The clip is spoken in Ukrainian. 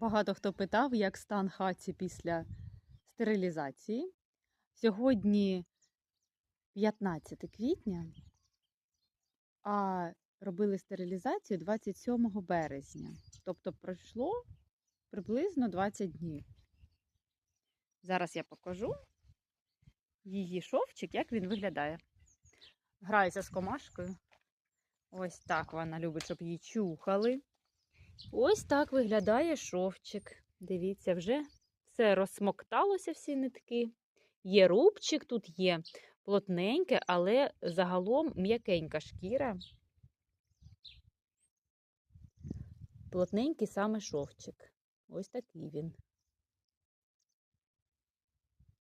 Багато хто питав, як стан хаті після стерилізації. Сьогодні 15 квітня, а робили стерилізацію 27 березня. Тобто пройшло приблизно 20 днів. Зараз я покажу її шовчик, як він виглядає. Грається з комашкою. Ось так вона любить, щоб її чухали. Ось так виглядає шовчик. Дивіться, вже все розсмокталося, всі нитки. Є рубчик, тут є плотненьке, але загалом м'якенька шкіра. Плотненький саме шовчик. Ось такий він.